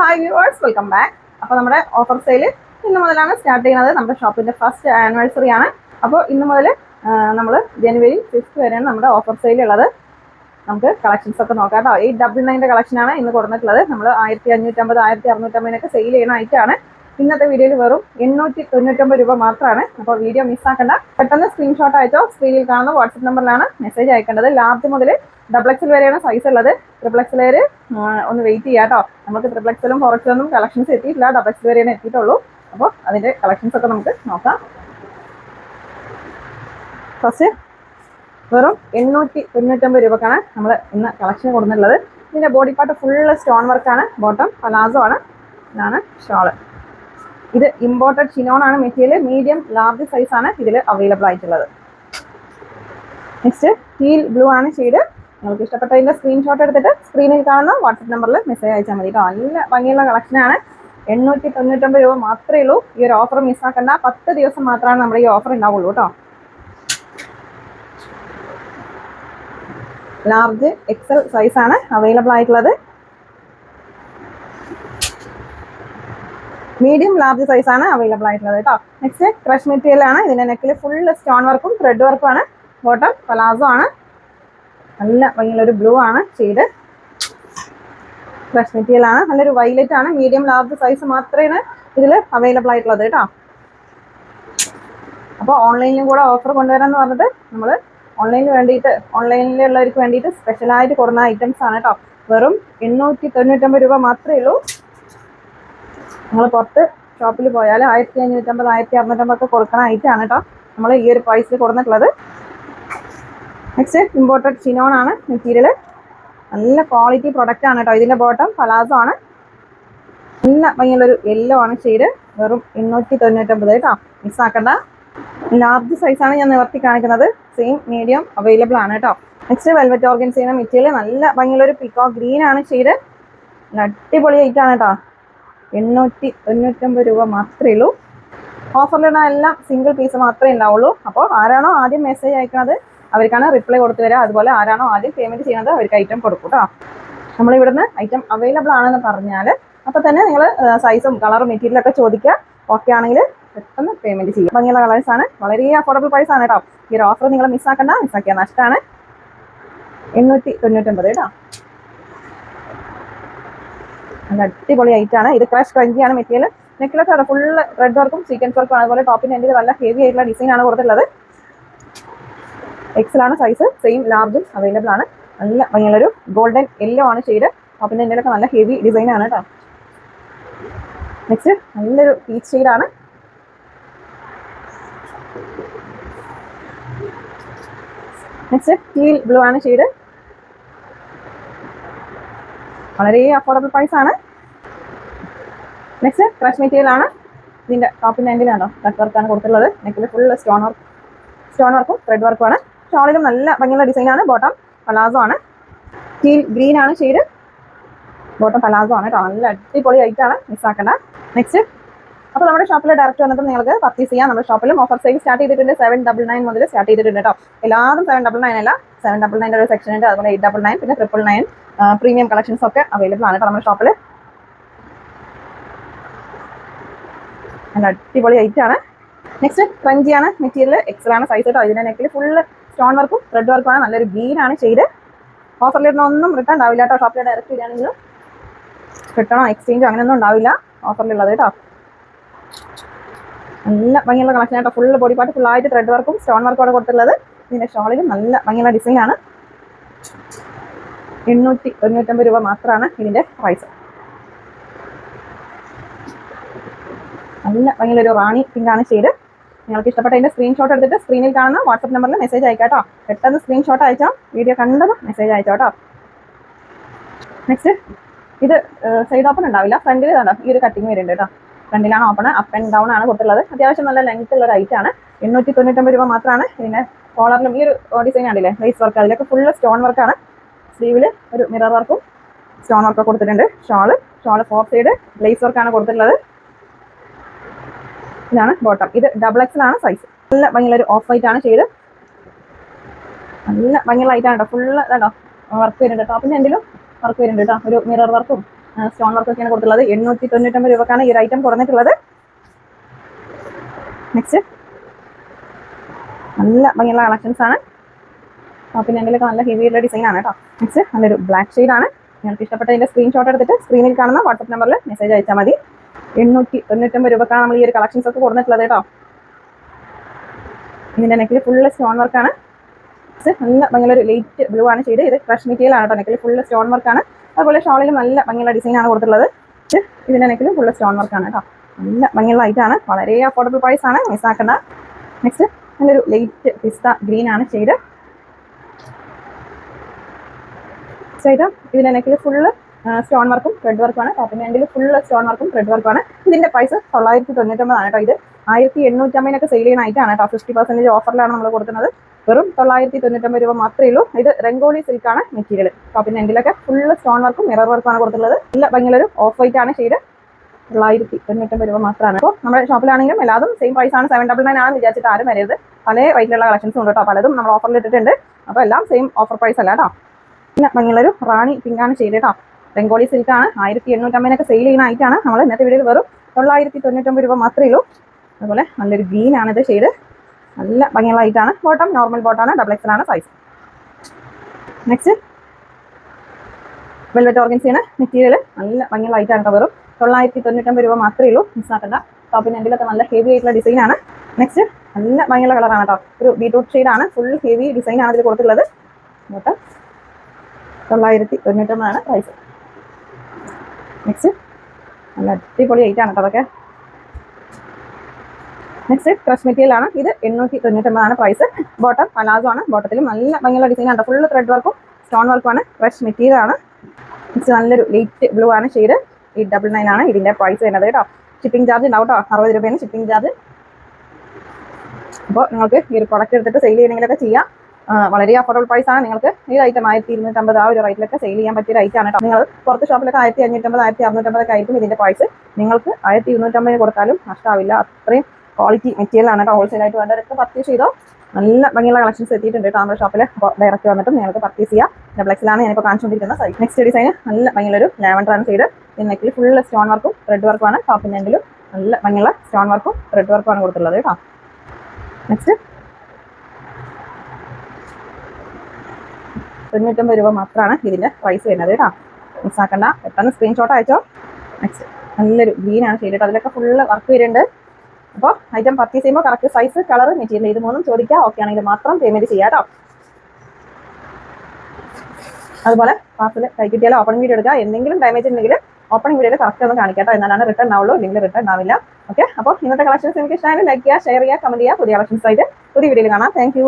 Hi viewers welcome back അപ്പോൾ നമ്മുടെ offer sale ഇന്ന് മുതലാണ് സ്റ്റാർട്ട് ചെയ്യുന്നത്. നമ്മുടെ ഷോപ്പിന്റെ ഫസ്റ്റ് ആനിവേഴ്സറി ആണ്. അപ്പോൾ ഇന്ന് മുതൽ നമ്മൾ ജനുവരി ഫിഫ്ത്ത് വരെയാണ് നമ്മുടെ ഓഫർ സെയിൽ ഉള്ളത്. നമുക്ക് കളക്ഷൻസ് ഒക്കെ നോക്കാം കേട്ടോ. എയ്റ്റ് ഡബിൾ നയന്റെ കളക്ഷനാണ് ഇന്ന് കൊടുത്തിട്ടുള്ളത്. നമ്മൾ ആയിരത്തി അഞ്ഞൂറ്റമ്പത് ആയിരത്തി അറുന്നൂറ്റമ്പതിനൊക്കെ സെയിൽ ചെയ്യുന്ന ഐറ്റമാണ് ഇന്നത്തെ വീഡിയോയിൽ വെറും എണ്ണൂറ്റി തൊണ്ണൂറ്റൊമ്പത് രൂപ മാത്രമാണ്. അപ്പോൾ വീഡിയോ മിസ്സാക്കണ്ട പെട്ടെന്ന് സ്ക്രീൻഷോട്ട് അയച്ചോ. സ്ക്രീനിൽ കാണുന്ന വാട്സപ്പ് നമ്പറിലാണ് മെസ്സേജ് അയക്കേണ്ടത്. ലാർജ് മുതൽ ഡബിൾ എക്സൽ വരെയാണ് സൈസ് ഉള്ളത്. ട്രിപ്പിൾ എക്സൽ വരെ ഒന്ന് വെയിറ്റ് ചെയ്യാം കേട്ടോ നമുക്ക് ട്രിപ്പിൾ എക്സലും ഫോർ കളക്ഷൻസ് എത്തിയിട്ടില്ല. ഡബിൾ എക്സൽ വരെയാണ് എത്തിയിട്ടുള്ളൂ. അപ്പോൾ അതിന്റെ കളക്ഷൻസ് ഒക്കെ നമുക്ക് നോക്കാം. ഫസ്റ്റ് വെറും എണ്ണൂറ്റി തൊണ്ണൂറ്റൊമ്പത് രൂപക്കാണ് നമ്മൾ ഇന്ന് കളക്ഷൻ കൊടുത്തിട്ടുള്ളത്. ഇതിന്റെ ബോഡി പാർട്ട് ഫുള്ള് സ്റ്റോൺ വർക്കാണ് ബോട്ടം പലാസോ ആണ്. ഇതാണ് ഷോൾ ഇത് ഇമ്പോർട്ടഡ് ഷിനോൺ ആണ് മെറ്റീരിയൽ മീഡിയം ലാർജ് സൈസ് ആണ് ഇതിൽ അവൈലബിൾ ആയിട്ടുള്ളത്. നെക്സ്റ്റ് ഹീൽ ബ്ലൂ ആണ് ഷെയ്ഡ് നിങ്ങൾക്ക് ഇഷ്ടപ്പെട്ടതിന്റെ സ്ക്രീൻഷോട്ട് എടുത്തിട്ട് സ്ക്രീനിൽ കാണുന്ന വാട്സപ്പ് നമ്പറിൽ മെസ്സേജ് അയച്ചാൽ മതി. കേട്ടോ നല്ല ഭംഗിയുള്ള കളക്ഷനാണ് എണ്ണൂറ്റി തൊണ്ണൂറ്റൊമ്പത് രൂപ മാത്രമേ ഉള്ളൂ. ഈ ഒരു ഓഫർ മിസ്സാക്കണ്ട പത്ത് ദിവസം മാത്രമാണ് നമ്മുടെ ഈ ഓഫർ ഉണ്ടാവുള്ളൂ കേട്ടോ ലാർജ് എക്സൽ സൈസ് ആണ് അവൈലബിൾ ആയിട്ടുള്ളത്. മീഡിയം ലാർജ് സൈസ് ആണ് അവൈലബിൾ ആയിട്ടുള്ളത് കേട്ടോ നെക്സ്റ്റ് ക്രഷ് മെറ്റീരിയൽ ആണ്. ഇതിന്റെ നെക്കിൽ ഫുൾ സ്റ്റോൺ വർക്കും ത്രെഡ് വർക്കും ആണ്. ബോട്ടം പലാസോ ആണ്. നല്ല ഭംഗിയുള്ളൊരു ബ്ലൂ ആണ് ഷെയ്ഡ് ഫ്രഷ് മെറ്റീരിയൽ ആണ്. നല്ലൊരു വൈലറ്റ് ആണ്. മീഡിയം ലാർജ് സൈസ് മാത്രമേ ഇതിൽ അവൈലബിൾ ആയിട്ടുള്ളത് കേട്ടോ. അപ്പോൾ ഓൺലൈനിലും കൂടെ ഓഫർ കൊണ്ടുവരാന്ന് പറഞ്ഞത് നമ്മൾ ഓൺലൈനിൽ വേണ്ടിയിട്ട് ഓൺലൈനിലുള്ളവർക്ക് വേണ്ടിയിട്ട് സ്പെഷ്യലായിട്ട് കൊടുക്കുന്ന ഐറ്റംസ് ആണ് കേട്ടോ. വെറും എണ്ണൂറ്റി തൊണ്ണൂറ്റമ്പത് രൂപ മാത്രമേ ഉള്ളൂ. നിങ്ങൾ പുറത്ത് ഷോപ്പിൽ പോയാൽ ആയിരത്തി അഞ്ഞൂറ്റമ്പത് ആയിരത്തി അറുന്നൂറ്റമ്പത് ഒക്കെ കൊടുക്കുന്ന ഐറ്റം ആണ് കേട്ടോ. നമ്മൾ ഈ ഒരു പ്രൈസിൽ കൊടുത്തിട്ടുള്ളത് നെക്സ്റ്റ് ഇമ്പോർട്ടഡ് ഷിനോൺ ആണ് മെറ്റീരിയൽ നല്ല ക്വാളിറ്റി പ്രൊഡക്റ്റ് ആണ് കേട്ടോ ഇതിന്റെ ബോട്ടം പലാസോ ആണ്. നല്ല ഭംഗിയുള്ളൊരു യെല്ലോ ആണ് ഷെയ്ഡ് വെറും എണ്ണൂറ്റി തൊണ്ണൂറ്റമ്പത് കേട്ടോ മിസ്സാക്കണ്ട ലാർജ് സൈസാണ് ഞാൻ നിവർത്തി കാണിക്കുന്നത്. സെയിം മീഡിയം അവൈലബിൾ ആണ് കേട്ടോ നെക്സ്റ്റ് വെൽവെറ്റ് ഓർഗൻസ് ചെയ്യുന്ന മെറ്റീരിയൽ നല്ല ഭംഗിയുള്ളൊരു പിക്കോ ഗ്രീൻ ആണ് ഷെയ്ഡ് അടിപൊളി ഐറ്റം ആണ് കേട്ടോ എണ്ണൂറ്റി തൊണ്ണൂറ്റമ്പത് രൂപ മാത്രമേ ഉള്ളൂ. ഓഫറിലുള്ള എല്ലാം സിംഗിൾ പീസ് മാത്രമേ ഉണ്ടാവുള്ളൂ. അപ്പോൾ ആരാണോ ആദ്യം മെസ്സേജ് അയക്കുന്നത് അവർക്കാണ് റിപ്ലൈ കൊടുത്തു തരാം അതുപോലെ ആരാണോ ആദ്യം പേയ്മെന്റ് ചെയ്യുന്നത് അവർക്ക് ഐറ്റം കൊടുക്കും കേട്ടോ നമ്മൾ ഇവിടുന്ന് ഐറ്റം അവൈലബിൾ ആണെന്ന് പറഞ്ഞാൽ അപ്പോൾ തന്നെ നിങ്ങൾ സൈസും കളറും മെറ്റീരിയലും ഒക്കെ ചോദിക്കുക. ഓക്കെ ആണെങ്കിൽ പെട്ടെന്ന് പേയ്മെന്റ് ചെയ്യും ഭംഗിയുള്ള കളേഴ്സ് ആണ്. വളരെ അഫോർഡബിൾ പ്രൈസ് ആണ് കേട്ടോ ഈ ഒരു ഓഫർ നിങ്ങൾ മിസ്സാക്കണ്ട മിസ്സാക്കിയ നഷ്ടമാണ് എണ്ണൂറ്റി തൊണ്ണൂറ്റൊമ്പത് കേട്ടോ നല്ല അടിപൊളി ഐറ്റം ആണ്. ഇത് ക്രഷ് ക്രഞ്ചിയാണ് മെറ്റീരിയൽ നെക്കിലൊക്കെ ഫുൾ റെഡ് വർക്കും സീക്വൻസ് വർക്കും അതുപോലെ ടോപ്പിന്റെ എന്റെ നല്ല ഹെവി ആയിട്ടുള്ള ഡിസൈൻ ആണ് കൊടുത്തിട്ടുള്ളത്. എക്സൽ ആണ് സൈസ് സെയിം ലാർജും അവൈലബിൾ ആണ്. നല്ല ഭംഗിയുള്ളൊരു ഗോൾഡൻ യെല്ലോ ആണ് ഷെയ്ഡ് പിന്നെ എന്റെ നല്ല ഹെവി ഡിസൈൻ ആണ് കേട്ടോ നെക്സ്റ്റ് നല്ലൊരു പീച്ച് ഷെയ്ഡാണ് നെക്സ്റ്റ് ടീൽ ബ്ലൂ ആണ് ഷെയ്ഡ് വളരെ അഫോർഡബിൾ പ്രൈസ് ആണ്. നെക്സ്റ്റ് ക്രഷ് മെറ്റീരിയൽ ആണ്. ഇതിന്റെ ടോപ്പിന്റെ എൻഡിലാണോ കട്ട് വർക്കാണ് കൊടുത്തിട്ടുള്ളത്. നെക്കിൽ ഫുൾ സ്റ്റോൺ വർക്ക് സ്റ്റോൺ വർക്കും ത്രെഡ് വർക്കും ആണ്. ഷോളിലും നല്ല ഭംഗിയുള്ള ഡിസൈൻ ആണ് ബോട്ടം പലാസോ ആണ്. ടീൽ ഗ്രീൻ ആണ് ഷെയ്ഡ് ബോട്ടം പലാസോ ആണ് കേട്ടോ നല്ല അടിപൊളി ഐറ്റം ആണ്. മിസ്സാക്കണ്ട നെക്സ്റ്റ് അപ്പോൾ നമ്മുടെ ഷോപ്പിൽ ഡയറക്റ്റ് വന്നിട്ട് നിങ്ങൾക്ക് പർച്ചേസ് ചെയ്യാം. നമ്മുടെ ഷോപ്പിലും ഓഫർ സെയിൽ സ്റ്റാർട്ട് ചെയ്തിട്ടുണ്ട്. സെവൻ ഡബിൾ നയൻ മുതൽ സ്റ്റാർട്ട് ചെയ്തിട്ടുണ്ട് കേട്ടോ എല്ലാവരും സെവൻ ഡബിൾ നയൻ അല്ല. സെവൻ ഡബിൾ നയന്റെ ഒരു സെക്ഷൻ ഉണ്ട്. അതുപോലെ എയ്റ്റ് ഡബിൾ നയൻ പിന്നെ ട്രിപ്പിൾ നയൻ പ്രീമിയം കളക്ഷൻസ് ഒക്കെ അവൈലബിൾ ആണ് കേട്ടോ നമ്മുടെ ഷോപ്പിൽ നല്ല അടിപൊളി ആണ്. നെക്സ്റ്റ് ക്രഞ്ചിയാണ് മെറ്റീരിയൽ എക്സൽ ആണ് സൈസ് കേട്ടോ ഇതിന്റെ നെക്കിൽ ഫുള്ള് സ്റ്റോൺ വർക്കും റെഡ് വർക്കും ആണ് നല്ലൊരു ഗ്രീൻ ആണ് ചെയ്ത്. ഓഫറിൽ ഒന്നും റിട്ടേൺ ഉണ്ടാവില്ല കേട്ടോ. ഷോപ്പിൽ ഡയറക്റ്റ് വരികയാണെങ്കിൽ റിട്ടേണോ എക്സ്ചേഞ്ചോ അങ്ങനെയൊന്നും ഉണ്ടാവില്ല. ഓഫറിലുള്ളത് കേട്ടോ. നല്ല ഭംഗിയുള്ള കളക്ഷൻ ആട്ടോ ഫുള്ള് ബോഡി പാർട്ട് ഫുൾ ഫുള്ളായിട്ട് ത്രെഡ് വർക്കും സ്റ്റോൺ വർക്കും അവിടെ കൊടുത്തിട്ടുള്ളത്. ഇതിന്റെ ഷോളിലും നല്ല ഭംഗിയുള്ള ഡിസൈനാണ് എണ്ണൂറ്റി തൊണ്ണൂറ്റമ്പത് രൂപ മാത്രമാണ് ഇതിന്റെ പ്രൈസ് നല്ല ഭംഗിയുള്ള ഒരു റാണി പിങ്കാണ് ഷെയ്ഡ് നിങ്ങൾക്ക് ഇഷ്ടപ്പെട്ട അതിന്റെ സ്ക്രീൻഷോട്ട് എടുത്തിട്ട് സ്ക്രീനിൽ കാണുന്ന വാട്സപ്പ് നമ്പറിൽ മെസ്സേജ് അയക്കാട്ടോ കേട്ടോ. പെട്ടെന്ന് സ്ക്രീൻഷോട്ട് അയച്ചാൽ വീഡിയോ കണ്ടതും മെസ്സേജ് അയച്ചോട്ടോ നെക്സ്റ്റ് ഇത് സൈഡ് ഓപ്പൺ ഉണ്ടാവില്ല. ഫ്രണ്ടിൽ ഇതാണ് ഈ ഒരു കട്ടിങ് വരുന്നുണ്ട് കേട്ടോ. ഫ്രണ്ടിലാണ് ഓപ്പൺ അപ്പ് ആൻഡ് ഡൗൺ ആണ് കൊടുത്തുള്ളത് അത്യാവശ്യം നല്ല ലെങ്ത് ഉള്ള ഒരു ആണ്. എണ്ണൂറ്റി തൊണ്ണൂറ്റൊമ്പത് രൂപ മാത്രമാണ് പിന്നെ കോളറിലും ഈ ഒരു ഡിസൈൻ ആണല്ലേ ലൈസ് വർക്ക് അതിലൊക്കെ ഫുള്ള് സ്റ്റോൺ വർക്കാണ് സ്ലീവിൽ ഒരു മിറർ വർക്കും സ്റ്റോൺ വർക്ക് കൊടുത്തിട്ടുണ്ട്. Shawl shawl four side lace വർക്കാണ് കൊടുത്തിട്ടുള്ളത്. ഇതാണ് ബോട്ടം ഇത് ഡബിൾ എക്സൽ ആണ് സൈസ് നല്ല ഭംഗിയുള്ള ഒരു ഓഫ് വൈറ്റ് ആണ് ചെയ്ത്. നല്ല ഭംഗിയുള്ള ആണ് കേട്ടോ ഫുള്ള് കേട്ടോ വർക്ക് വരുന്നുണ്ട് പിന്നെ എന്തെങ്കിലും വർക്ക് വരുന്നുണ്ട് കേട്ടോ ഒരു മിറർ വർക്കും സ്റ്റോൺ വർക്കും ഒക്കെയാണ് കൊടുത്തുള്ളത് എണ്ണൂറ്റി തൊണ്ണൂറ്റൊമ്പത് രൂപക്കാണ് ഈ ഒരു ഐറ്റം കുറഞ്ഞിട്ടുള്ളത് നെക്സ്റ്റ് നല്ല ഭംഗിയുള്ള കളക്ഷൻസ് ആണ്. പിന്നെ എന്തെങ്കിലും നല്ല ഹെവി ഉള്ള ഡിസൈൻ ആണ് കേട്ടോ നെക്സ്റ്റ് നല്ലൊരു ബ്ലാക്ക് ഷെയ്ഡ് ആണ്. നിങ്ങൾക്ക് ഇഷ്ടപ്പെട്ടതിന്റെ സ്ക്രീൻഷോട്ട് എടുത്തിട്ട് സ്ക്രീനിൽ കാണുന്ന വാട്സപ്പ് നമ്പറിൽ മെസ്സേജ് അയച്ചാൽ മതി. എണ്ണൂറ്റി തൊണ്ണൂറ്റൊമ്പത് രൂപക്കാണ് നമ്മൾ ഈ ഒരു കളക്ഷൻസ് ഒക്കെ കൊടുത്തിട്ടുള്ളത് കേട്ടോ. ഇതിന്റെ നെക്കിൽ ഫുള്ള് സ്റ്റോൺ വർക്കാണ് നല്ല ഭംഗിയുള്ള ലൈറ്റ് ബ്ലൂ ആണ് ചെയ്ത് ഇത് ഫ്രഷ് മെറ്റീരിയൽ ആണ് കേട്ടോ നെക്കിൽ ഫുള്ള് സ്റ്റോൺ വർക്കാണ് അതുപോലെ ഷോളിലും നല്ല ഭംഗിയുള്ള ഡിസൈനാണ് കൊടുത്തിട്ടുള്ളത്. ഇത് ഇതിന്റെ നെക്കിൽ ഫുള്ള് സ്റ്റോൺ വർക്കാണ് കേട്ടോ. നല്ല ഭംഗിയുള്ള ആണ്. വളരെ അഫോർഡബിൾ പ്രൈസ് ആണ്. മിസ് മിസ്സാക്കണ്ട നെക്സ്റ്റ് നല്ലൊരു ലൈറ്റ് പിസ്ത ഗ്രീൻ ആണ് ചെയ്ത. ഇതിന്റെ നെക്കിൽ ഫുള്ള് സ്റ്റോൺ വർക്കും ത്രെഡ് വർക്കുമാണ് ടോപ്പിന്റെ ആൻഡിൽ ഫുൾ സ്റ്റോൺ വർക്കും ത്രെഡ് വർക്കുമാണ് ഇതിന്റെ പൈസ തൊള്ളായിരത്തി തൊണ്ണൂറ്റൊമ്പതാണ് കേട്ടോ ഇത്. ആയിരത്തി എണ്ണൂറ്റമ്പതിനൊക്കെ സെയിൽ ചെയ്യുന്ന ഐറ്റാണ് കേട്ടോ. ഫിഫ്റ്റി പെർസെന്റേജ് ഓഫറിലാണ് നമ്മൾ കൊടുക്കുന്നത്. വെറും തൊള്ളായിരത്തി തൊണ്ണൂറ്റൊമ്പത് രൂപ മാത്രമേ ഉള്ളൂ. ഇത് രംഗോളി സിൽക്കാണ് മെറ്റീരിയൽ ടോപ്പിന്റെ എൻഡിലൊക്കെ ഫുള്ള് സ്റ്റോൺ വർക്കും മിറർ വർക്കാണ് കൊടുത്തിട്ടുള്ളത് നല്ല ഭംഗിയുള്ളൊരു ഓഫ് വൈറ്റ് ആണ് ഷെയ്ഡ് തൊള്ളായിരത്തി തൊണ്ണൂറ്റൊമ്പത് രൂപ മാത്രമാണ്. അപ്പോൾ നമ്മുടെ ഷോപ്പിലാണെങ്കിലും എല്ലാതും സെയിം പ്രൈസ് ആണ്. സെവൻ ഡബിൾ നയൻ ആണെന്ന് വിചാരിച്ചിട്ട് ആരും വരരുത്. പല വൈറ്റിലുള്ള കളക്ഷൻസ് ഉണ്ട് കേട്ടോ. പലതും നമ്മൾ ഓഫറിൽ ഇട്ടിട്ടുണ്ട്. അപ്പോൾ എല്ലാം സെയിം ഓഫർ പ്രൈസ് അല്ല കേട്ടോ. പിന്നെ ഭംഗിയുള്ളൊരു റാണി പിങ്കാണ് ചെയ്ത് കേട്ടോ. ബംഗോളി ആണ് ആയിരത്തി എണ്ണൂറ്റമ്പതിനൊക്കെ സെയിൽ ചെയ്യുന്ന ആയിട്ടാണ് നമ്മൾ ഇന്നത്തെ വീഡിയോയിൽ വെറും തൊള്ളായിരത്തി തൊണ്ണൂറ്റൊമ്പത് രൂപ മാത്രമേ ഉള്ളൂ. അതുപോലെ നല്ലൊരു ഗ്രീൻ ആണ് ഇത് ഷെയ്ഡ് നല്ല ഭംഗിയുള്ള ഐറ്റാണ് ബോട്ടം നോർമൽ ബോട്ടാണ് ഡബിൾ എക്സൽ ആണ് സൈസ് നെക്സ്റ്റ് വെൽവെറ്റ് ഓർഗൻസിയാണ് മെറ്റീരിയൽ നല്ല ഭംഗിയുള്ള ഐറ്റാണ് വെറും. തൊള്ളായിരത്തി തൊണ്ണൂറ്റൊമ്പത് രൂപ മാത്രമേ ഉള്ളൂ. മിസ് ആക്കണ്ട. ടോപ്പിന് എന്തെങ്കിലുമൊക്കെ നല്ല ഹെവി ആയിട്ടുള്ള ഡിസൈൻ ആണ്. നെക്സ്റ്റ് നല്ല ഭംഗിയുള്ള കളറാണ് കേട്ടോ ഒരു ബീട്രൂട്ട് ഷെയ്ഡാണ് ഫുൾ ഹെവി ഡിസൈൻ ആണ് ഇതിൽ കൊടുത്തിട്ടുള്ളത്. ബോട്ടം തൊള്ളായിരത്തി തൊണ്ണൂറ്റൊമ്പതാണ് പ്രൈസ് നെക്സ്റ്റ് നല്ല അടിപൊളി ഐറ്റം ആണ് കേട്ടോ അതൊക്കെ. നെക്സ്റ്റ് ക്രഷ് മെറ്റീരിയൽ ആണ്. ഇത് എണ്ണൂറ്റി തൊണ്ണൂറ്റൊമ്പതാണ് പ്രൈസ് ബോട്ടം പലാസോ ആണ്. ബോട്ടത്തിലും നല്ല ഭംഗിയുള്ള ഡിസൈൻ ആണ് ഫുള്ള് ത്രെഡ് വർക്കും സ്റ്റോൺ വർക്കും ആണ്. ക്രഷ് മെറ്റീരിയൽ ആണ്. നെക്സ്റ്റ് നല്ലൊരു ലൈറ്റ് ബ്ലൂ ആണ് ഷെയ്ഡ് ഈ ഡബിൾ നയൻ ആണ് ഇതിന്റെ പ്രൈസ് വരുന്നത് കേട്ടോ. ഷിപ്പിംഗ് ചാർജ് ഉണ്ടാവും കേട്ടോ. അറുപത് രൂപയാണ് ഷിപ്പിംഗ് ചാർജ് അപ്പോൾ നിങ്ങൾക്ക് ഈ ഒരു പ്രൊഡക്റ്റ് എടുത്തിട്ട് സെയിൽ ചെയ്യണമെങ്കിലൊക്കെ ചെയ്യാം. വളരെ അഫോർഡബിൾ പ്രൈസ് ആണ്. നിങ്ങൾക്ക് ഈ ഐറ്റം ആയിരത്തി ഇരുന്നൂറ്റമ്പത് ആ ഒരു റേറ്റിലൊക്കെ സെയിൽ ചെയ്യാൻ പറ്റിയ ആണ് കേട്ടോ നിങ്ങൾ പുറത്ത് ഷോപ്പിലൊക്കെ ആയിരത്തി അഞ്ഞൂറ്റമ്പത് ആയിരത്തി അറുന്നൂറ്റമ്പതൊക്കെ ആയിരിക്കും ഇതിന്റെ പ്രൈസ് നിങ്ങൾക്ക് ആയിരത്തി ഇരുന്നൂറ്റമ്പതിന് കൊടുത്താലും നഷ്ടമാവില്ല അത്രയും ക്വാളിറ്റി മെറ്റീരിയൽ ആണ് കേട്ടോ ഹോൾസെയിൽ ആയിട്ട് വേണ്ടവരൊക്കെ പർച്ചേസ് ചെയ്തോ. നല്ല ഭംഗിയുള്ള കളക്ഷൻസ് എത്തിയിട്ടുണ്ട് കേട്ടോ നമ്മുടെ ഷോപ്പിൽ ഡയറക്റ്റ് വന്നിട്ട് നിങ്ങൾക്ക് പർച്ചേസ് ചെയ്യാം. ഡബ്ലക്സിലാണ് ഞാനിപ്പോൾ കാണിച്ചുകൊണ്ടിരിക്കുന്നത് നെക്സ്റ്റ് ഡിസൈൻ നല്ല ഭംഗിയുള്ള ഒരു ലാവൻഡർ ആണ് ചെയ്ത് നെക്കിൽ ഫുള്ള് സ്റ്റോൺ വർക്കും ത്രെഡ് വർക്കുമാണ് ടോപ്പിന്റെ നല്ല ഭംഗിയുള്ള സ്റ്റോൺ വർക്കും ത്രെഡ് വർക്കുമാണ് കൊടുത്തുള്ളത് കേട്ടോ നെക്സ്റ്റ് തൊണ്ണൂറ്റൊമ്പത് രൂപ മാത്രമാണ് ഇതിന്റെ പ്രൈസ് വരുന്നത് കേട്ടോ. മിസ്സാക്കണ്ട പെട്ടെന്ന് സ്ക്രീൻഷോട്ട് അയച്ചോ. നെക്സ്റ്റ് നല്ലൊരു ഗ്രീൻ ആണ് ചെയ്തിട്ട് അതിലൊക്കെ ഫുള്ള് വർക്ക് വരുന്നുണ്ട്. അപ്പോൾ ഐറ്റം പർച്ചേസ് ചെയ്യുമ്പോൾ കറക്റ്റ് സൈസ് കളർ മെറ്റീരിയൽ ഇത് മൂന്നും ചോദിക്കുക ഓക്കെ ആണെങ്കിൽ മാത്രം പേയ്മെന്റ് ചെയ്യാം കേട്ടോ. അതുപോലെ പാർസൽ കൈ കിട്ടിയാൽ ഓപ്പണിംഗ് വീഡിയോ എടുക്കുക. എന്തെങ്കിലും ഡാമേജ് ഉണ്ടെങ്കിൽ ഓപ്പണിംഗ് വീഡിയോയിൽ കറക്റ്റ് ഒന്ന് കാണിക്കട്ടോ എന്നാലാണ് റിട്ടേൺ ആവുള്ളൂ. ഇല്ലെങ്കിൽ റിട്ടേൺ ആവില്ല. ഓക്കെ അപ്പോൾ ഇന്നത്തെ കളക്ഷൻസ് എനിക്ക് ഇഷ്ടമായാലും ലൈക്ക് ചെയ്യുക ഷെയർ ചെയ്യുക കമന്റ് ചെയ്യുക. പുതിയ കളക്ഷൻസ് ആയിട്ട് പുതിയ വീഡിയോയിൽ കാണാം. താങ്ക്